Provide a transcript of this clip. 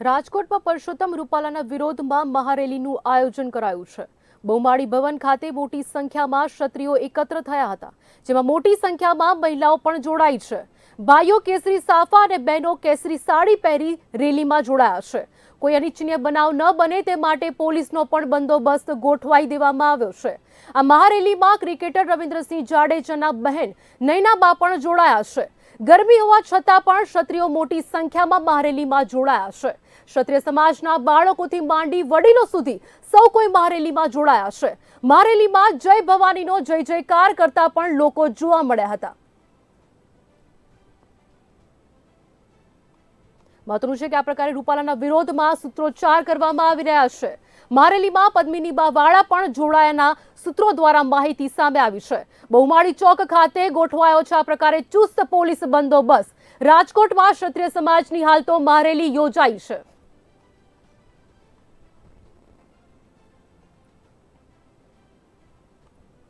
રાજકોટમાં પરસોત્તમ રૂપાલાના વિરોધમાં મહારેલીનું આયોજન કરાયું છે. બહુમાળી ભવન ખાતે મોટી સંખ્યામાં ક્ષત્રિયો એકત્ર થયા હતા, જેમાં મોટી સંખ્યામાં મહિલાઓ પણ જોડાઈ છે. ભાઈઓ કેસરી સાફા અને બહેનો કેસરી સાડી પહેરી રેલીમાં જોડાયા છે. કોઈ અનિચ્છનીય બનાવ ન બને તે માટે પોલીસનો પણ બંદોબસ્ત ગોઠવાઈ દેવામાં આવ્યો છે. આ મહારેલીમાં ક્રિકેટર રવિન્દ્રસિંહ જાડેજાના બહેન નૈનાબા પણ જોડાયા છે. ગરમી હોવા છતાં પણ ક્ષત્રિયો મોટી સંખ્યામાં મહારેલીમાં જોડાયા છે. ક્ષત્રિય સમાજના બાળકોથી માંડી વડીલો સુધી સૌ કોઈ મહારેલીમાં જોડાયા છે. મહારેલીમાં જય ભવાનીનો જય જયકાર કરતા પણ લોકો જોવા મળ્યા હતા. મહત્વનું છે કે આ પ્રકારે રૂપાલાના વિરોધમાં સૂત્રોચ્ચાર કરવામાં આવી રહ્યા છે. મારેલીમાં પદ્મિની વાળા પણ જોડાયાના સૂત્રો દ્વારા માહિતી સામે આવી છે. બહુમાળી ચોક ખાતે ગોઠવાયો છે આ પ્રકારે ચુસ્ત પોલીસ બંદોબસ્ત. રાજકોટમાં ક્ષત્રિય સમાજની હાલ તો મારેલી યોજાઈ છે.